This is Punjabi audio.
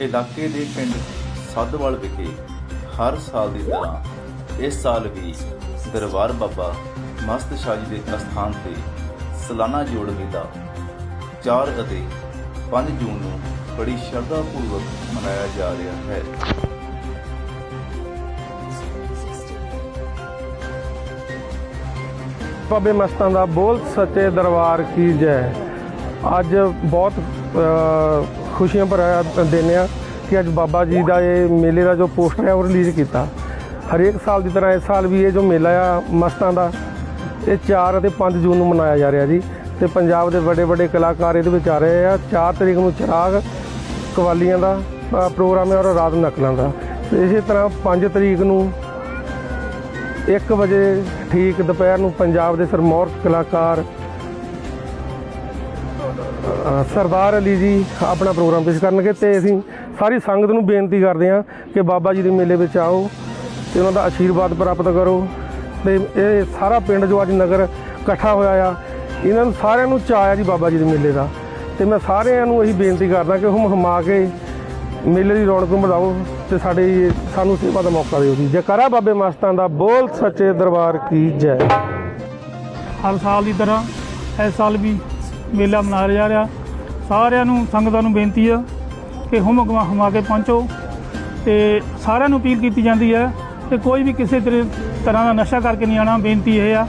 ਇਲਾਕੇ ਦੇ ਪਿੰਡ ਸਾਧਵਾਲ ਵਿਖੇ ਹਰ ਸਾਲ ਦੀ ਤਰ੍ਹਾਂ ਇਸ ਸਾਲ ਵੀ ਦਰਬਾਰ ਬਾਬਾ ਮਸਤ ਸ਼ਾਹ ਜੀ ਦੇ ਅਸਥਾਨ ਤੇ ਸਾਲਾਨਾ ਜੋੜ ਮੇਲਾ 4 ਅਤੇ 5 ਜੂਨ ਨੂੰ ਬੜੀ ਸ਼ਰਧਾ ਪੂਰਵਕ ਮਨਾਇਆ ਜਾ ਰਿਹਾ ਹੈ। ਬਾਬੇ ਮਸਤਾਂ ਦਾ ਬੋਲ ਸੱਚੇ ਦਰਬਾਰ ਕੀ ਜੈ। ਅੱਜ ਬਹੁਤ ਖੁਸ਼ੀਆਂ ਭਰਿਆ ਦਿਨ ਆ ਕਿ ਅੱਜ ਬਾਬਾ ਜੀ ਦਾ ਇਹ ਮੇਲੇ ਦਾ ਜੋ ਪੋਸਟਰ ਹੈ ਉਹ ਰਿਲੀਜ਼ ਕੀਤਾ। ਹਰੇਕ ਸਾਲ ਦੀ ਤਰ੍ਹਾਂ ਇਸ ਸਾਲ ਵੀ ਇਹ ਜੋ ਮੇਲਾ ਆ ਮਸਤਾਂ ਦਾ, ਇਹ 4 ਅਤੇ 5 ਜੂਨ ਨੂੰ ਮਨਾਇਆ ਜਾ ਰਿਹਾ ਜੀ। ਤੇ ਪੰਜਾਬ ਦੇ ਵੱਡੇ ਵੱਡੇ ਕਲਾਕਾਰ ਇਹਦੇ ਵਿੱਚ ਆ ਰਹੇ ਆ। 4 ਤਰੀਕ ਨੂੰ ਚਿਰਾਗ ਕਵਾਲੀਆਂ ਦਾ ਪ੍ਰੋਗਰਾਮ ਹੈ ਔਰ ਰਾਤ ਨਕਲਾਂ ਦਾ। ਤੇ ਇਸੇ ਤਰ੍ਹਾਂ 5 ਤਰੀਕ ਨੂੰ 1 ਵਜੇ ਠੀਕ ਦੁਪਹਿਰ ਨੂੰ ਪੰਜਾਬ ਦੇ ਸਰਮੌਰ ਕਲਾਕਾਰ ਸਰਦਾਰ ਅਲੀ ਜੀ ਆਪਣਾ ਪ੍ਰੋਗਰਾਮ ਪੇਸ਼ ਕਰਨਗੇ ਤੇ ਅਸੀਂ ਸਾਰੀ ਸੰਗਤ ਨੂੰ ਬੇਨਤੀ ਕਰਦੇ ਹਾਂ ਕਿ ਬਾਬਾ ਜੀ ਦੇ ਮੇਲੇ ਵਿੱਚ ਆਓ ਤੇ ਉਹਨਾਂ ਦਾ ਆਸ਼ੀਰਵਾਦ ਪ੍ਰਾਪਤ ਕਰੋ। ਤੇ ਇਹ ਸਾਰਾ ਪਿੰਡ ਜੋ ਅੱਜ ਨਗਰ ਇਕੱਠਾ ਹੋਇਆ ਆ, ਇਹਨਾਂ ਨੂੰ ਸਾਰਿਆਂ ਨੂੰ ਚਾਅ ਆ ਜੀ ਬਾਬਾ ਜੀ ਦੇ ਮੇਲੇ ਦਾ। ਤੇ ਮੈਂ ਸਾਰਿਆਂ ਨੂੰ ਇਹੀ ਬੇਨਤੀ ਕਰਦਾ ਕਿ ਹੁਮ ਹਮਾ ਕੇ ਮੇਲੇ ਦੀ ਰੌਣਕ ਨੂੰ ਵਧਾਓ ਤੇ ਸਾਡੇ ਸਾਨੂੰ ਸੇਵਾ ਦਾ ਮੌਕਾ ਦਿਓ ਜੀ। ਜੈਕਾਰਾ ਬਾਬੇ ਮਸਤਾਂ ਦਾ ਬੋਲ ਸੱਚੇ ਦਰਬਾਰ ਕੀ ਜੈ। ਹਰ ਸਾਲ ਦੀ ਤਰ੍ਹਾਂ ਇਸ ਸਾਲ ਵੀ ਮੇਲਾ ਮਨਾਇਆ ਜਾ ਰਿਹਾ। ਸਾਰਿਆਂ ਨੂੰ, ਸੰਗਤਾਂ ਨੂੰ ਬੇਨਤੀ ਆ ਕਿ ਹੁਮ ਹਮਾ ਹਮਾ ਕੇ ਪਹੁੰਚੋ ਤੇ ਸਾਰਿਆਂ ਨੂੰ ਅਪੀਲ ਕੀਤੀ ਜਾਂਦੀ ਹੈ ਕਿ ਕੋਈ ਵੀ ਕਿਸੇ ਤਰ- ਤਰ੍ਹਾਂ ਦਾ ਨਸ਼ਾ ਕਰਕੇ ਨਹੀਂ ਆਣਾ ਬੇਨਤੀ ਇਹ ਆ।